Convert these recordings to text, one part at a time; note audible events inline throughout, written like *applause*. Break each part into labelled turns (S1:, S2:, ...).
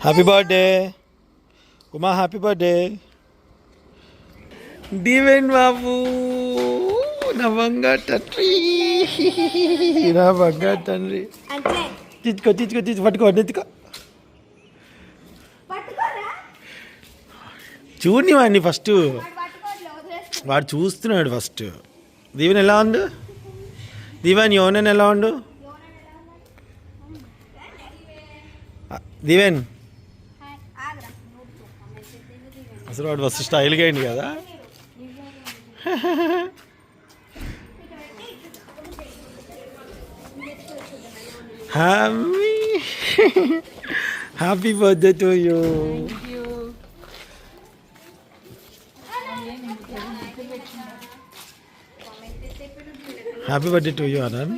S1: Happy birthday Uma happy birthday divine బాబు నా బంగారు తండ్రి నా బంగారు తండ్రి
S2: అంటే
S1: తీసుకో తీసుకో తీసుకో పట్టుకో చూడని వాడిని ఫస్ట్.
S2: వాడు
S1: చూస్తున్నాడు ఫస్ట్. దీవెన్ ఎలా ఉండు? దీవెన్ యోనన్ ఎలా ఉండు? దీవెన్. అసలు వాడు ఫస్ట్ స్టైల్గా అయింది కదా. Happy happy birthday to you happy birthday to you Anant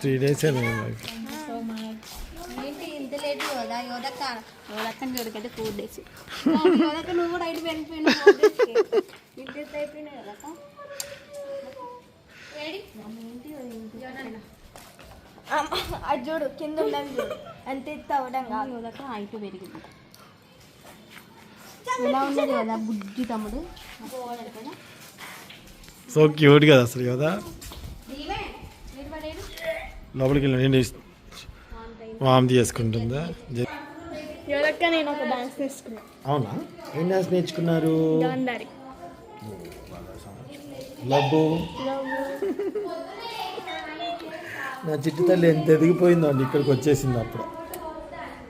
S1: three days
S2: నువ్వు *laughs* అది చూడు కింద ఉండదు చూడు. ఎంత ఎత్తు అవ్వడం కాదు
S3: యోదక్క హైట్ పెరిగింది. ఎలా ఉన్నది కదా బుజ్జి తమ్ముడు?
S1: సో క్యూట్ కదా అసలు కదా? లోపలికి వెళ్ళి నేను వామ్ చేసుకుంటుందా?
S3: నేను ఒక డాన్స్ నేర్చుకున్నాను
S1: అవునా? ఏం డాన్స్ నేర్చుకున్నారు? లబ్బు నా చిట్టు తల్లి ఎంత ఎదిగిపోయిందో అండి ఇక్కడికి వచ్చేసింది అప్పుడు.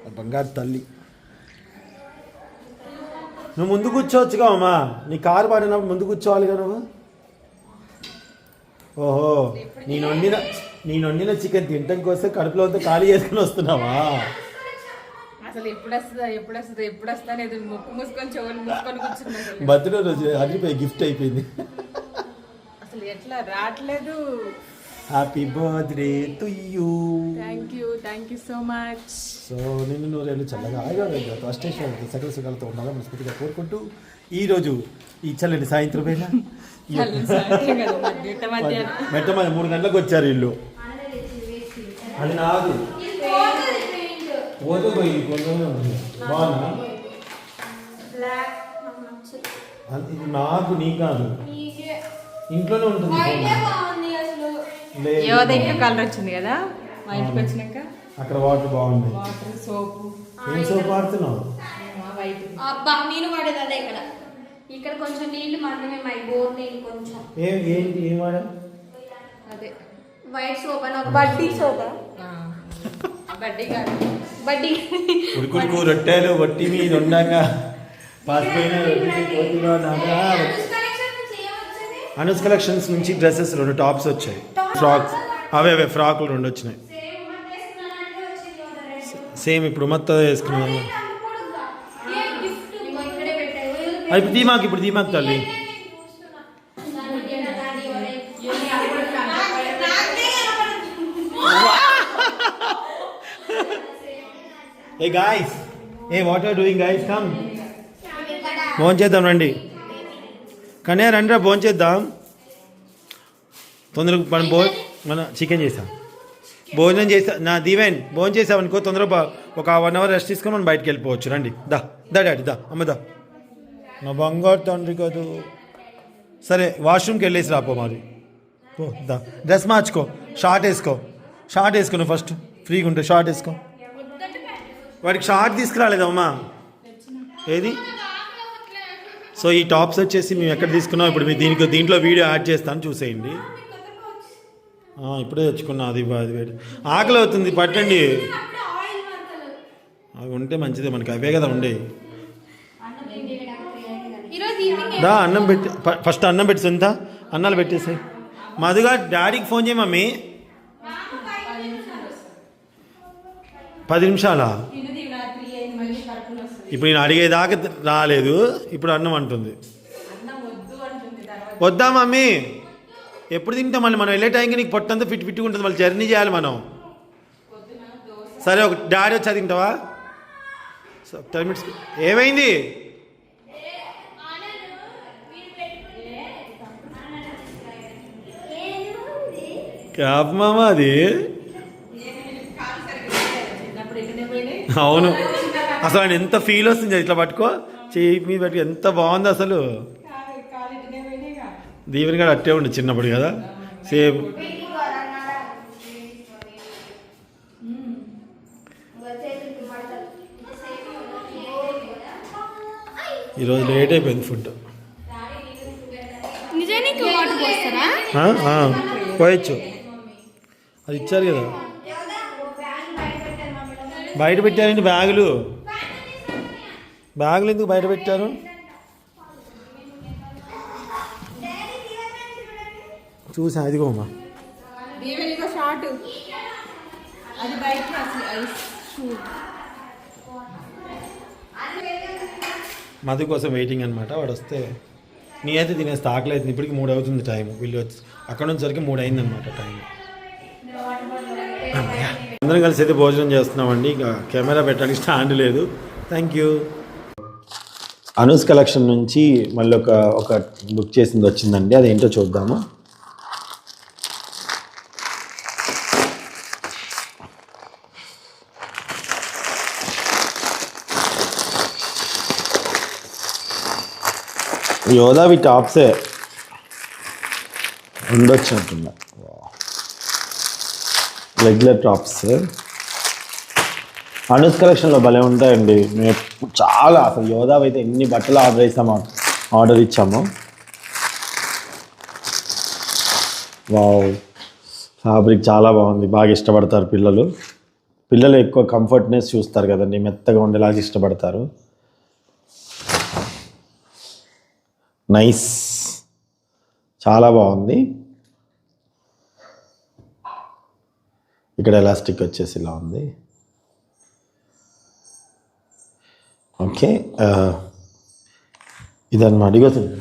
S1: ఆ బంగారు తల్లి. నువ్వు ముందు కూర్చోవచ్చుగా అమ్మా. నీ కారు పాడినప్పుడు ముందు కూర్చోవాలిగా నువ్వు? ఓహో నేను వండిన నేను వండిన చికెన్ తినటం కోసం కడుపులో అంతా ఖాళీ చేసుకుని వస్తున్నావా?
S4: అసలు ఎప్పుడు వస్తుందా ఎప్పుడు వస్తుందా ఎప్పుడు వస్తా అనేది ముక్కు మూసుకొని చెవులు మూసుకొని కూర్చున్నా అసలు.
S1: బర్త్డే రోజు అదిరిపోయి గిఫ్ట్ అయిపోయింది.
S4: అసలు ఎట్లా రావట్లేదు.
S1: Happy birthday to you
S4: thank you thank you so much
S1: so నిన్ను నూరేళ్ళు చల్లగా ఆయుర్వేద అష్టేశ్వర సకల సుఖాలతో ఉండాలని మనస్ఫూర్తిగా కోరుకుంటూ ఈరోజు ఈ చల్లని సాయంత్రం వేళ మెట్ట మీద మూడు గంటలకు వచ్చారు ఇల్లు అది నాది. పోతే పోయి కొంచెమే ఉంది. బాగున్నా నాకు నీ కాదు. ఇంట్లోనే ఉంటుంది
S4: కలర్ వచ్చింది కదా? మా ఇంటికి వచ్చినాక?
S1: అక్కడ వాటర్ బాగుంది.
S4: Water soap.
S1: ఏం సోప్ వాడుతున్నావు?
S4: వైట్.
S2: అబ్బా నేను అదే ఇక్కడ. ఇక్కడ కొంచెం నీళ్ళు మందమే మై బోర్ నీళ్ళు కొంచెం.
S1: ఏం ఏంటి ఏం వాడా
S4: అదే.
S2: వైట్ సోప్ అని ఒక బడ్డీ సోప్.
S4: ఆ. బడ్డీ కాదు.
S2: బడ్డీ.
S1: ఉడుకుడుకు రొట్టెలు వట్టి మీద ఉండగా పాసిపోయిన రొట్టెలు అనుస్ కలెక్షన్స్ నుంచి డ్రెస్సెస్ రెండు టాప్స్ వచ్చాయి. ఫ్రాక్స్ అవే అవే ఫ్రాకులు రెండు వచ్చినాయి. సేమ్ ఇప్పుడు మొత్తం వేసుకున్నాను ఇప్పుడు దీమాక్ ఇప్పుడు దీమాక్ తల్లి. Hey guys hey what are doing guys come భోజనం చేద్దాం రండి. కన్యా రండిరా భోజనం చేద్దాం. తొందరగా మనం భో మన చికెన్ చేసాం. భోజనం చేసా నా దీవెన్ భోజనం చేసామనుకో తొందరగా ఒక వన్ అవర్ రెస్ట్ తీసుకొని మనం బయటకు వెళ్ళిపోవచ్చు. రండి. దా దా డాడీ దా అమ్మ దా. నా బంగారు తండ్రి కాదు. సరే వాష్రూమ్కి వెళ్ళేసి రాపో మరి. పో దా. డ్రెస్ మార్చుకో షార్ట్ వేసుకో. షార్ట్ వేసుకో నువ్వు ఫస్ట్ ఫ్రీగా ఉంటే షార్ట్ వేసుకో. వాడికి షార్ట్ తీసుకురాలేదమ్మా ఏది? సో ఈ టాప్స్ వచ్చేసి మేము ఎక్కడ తీసుకున్నాం? ఇప్పుడు మీ దీనికి దీంట్లో వీడియో యాడ్ చేస్తాను చూసేయండి. ఇప్పుడే తెచ్చుకున్నా అది అది వేడి ఆకలి అవుతుంది పట్టండి. అవి ఉంటే మంచిదే మనకి అవే కదా ఉండే
S2: ఈరోజు ఈవినింగ్
S1: దా అన్నం పెట్టి ఫస్ట్ అన్నం పెట్టి సొంత అన్నాలు పెట్టేసాయి. మధుగా డాడీకి ఫోన్ చేయ మమ్మీ. పది నిమిషాలా? ఇప్పుడు నేను అడిగేదాకా రాలేదు ఇప్పుడు అన్నం అంటుంది. వద్దా మమ్మీ? ఎప్పుడు తింటాం మళ్ళీ మనం? వెళ్ళే టైంకి నీకు పొట్టంతా ఫిట్ ఫిట్గా ఉంటుంది మళ్ళీ జర్నీ చేయాలి మనం. సరే ఒక డాడీ వచ్చా తింటావా? Ten minutes. ఏమైంది? క్యాబ్ మామ అది? అవును. అసలు ఆయన ఎంత ఫీల్ వస్తుంది ఇట్లా పట్టుకో. చెయ్యి మీద పట్టుకో ఎంత బాగుంది అసలు. దీవెన గారు అట్టే ఉండి చిన్నప్పుడు కదా. సేమ్. ఈరోజు లేట్ అయిపోయింది ఫుడ్. పోయచ్చు. అది ఇచ్చారు కదా. బయట పెట్టారండి బ్యాగులు. బ్యాగులు ఎందుకు బయట పెట్టారు? చూసా అదిగో అమ్మా.
S4: దీవెనిగా షార్ట్ అది బయట అసలు అది షూ.
S1: మధు కోసం వెయిటింగ్ అనమాట వాడు వస్తే నీ అయితే తినేస్తే ఆకలి అవుతుంది. ఇప్పటికి మూడు అవుతుంది టైం వీళ్ళు వచ్చి అక్కడ నుంచి సరికి మూడు అయింది అనమాట టైం అందరం కలిసి అయితే భోజనం చేస్తున్నామండి. ఇక కెమెరా పెట్టడానికి స్టాండ్ లేదు. థ్యాంక్ యూ అనూస్ కలెక్షన్ నుంచి మళ్ళీ ఒక ఒక బుక్ చేసింది వచ్చిందండి. అదేంటో చూద్దాము? యోధావి టాప్సే. ఉండొచ్చు అంటున్నా రెగ్యులర్ టాప్స్. అనుస్ కలెక్షన్లో భలే ఉంటాయండి. మేము చాలా అసలు యోధావి అయితే ఎన్ని బట్టలు ఆర్డర్ చేసాము ఆర్డర్ ఇచ్చాము. వావ్. ఫ్యాబ్రిక్ చాలా బాగుంది. బాగా ఇష్టపడతారు పిల్లలు. పిల్లలు ఎక్కువ కంఫర్ట్నెస్ చూస్తారు కదండి. మెత్తగా ఉండేలాగా ఇష్టపడతారు. నైస్ చాలా బాగుంది. ఇక్కడ ఎలాస్టిక్ వచ్చేసి ఇలా ఉంది. ఓకే ఇదన్నమాట. అడిగతుంది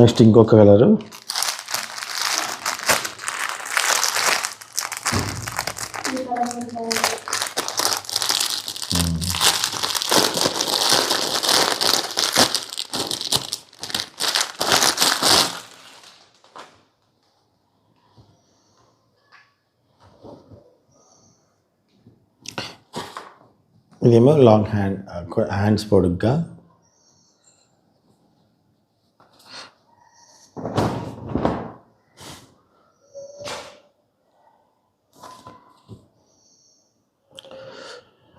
S1: నెక్స్ట్ ఇంకొక కలరు. ఇదేమో లాంగ్ హ్యాండ్ హ్యాండ్స్ పొడుగ్గా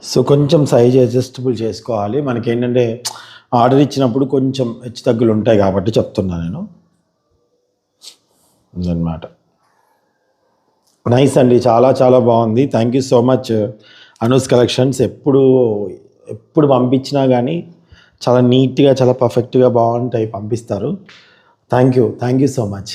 S1: సో కొంచెం సైజ్ అడ్జస్టబుల్ చేసుకోవాలి. మనకి ఏంటంటే ఆర్డర్ ఇచ్చినప్పుడు కొంచెం హెచ్చు తగ్గులు ఉంటాయి కాబట్టి చెప్తున్నా నేను. అన్నమాట నైస్ అండి. చాలా చాలా బాగుంది. Thank you so much Anu's collections ఎప్పుడు ఎప్పుడు పంపించినా కానీ చాలా నీట్గా చాలా పర్ఫెక్ట్గా బాగుంటాయి పంపిస్తారు. Thank you thank you so much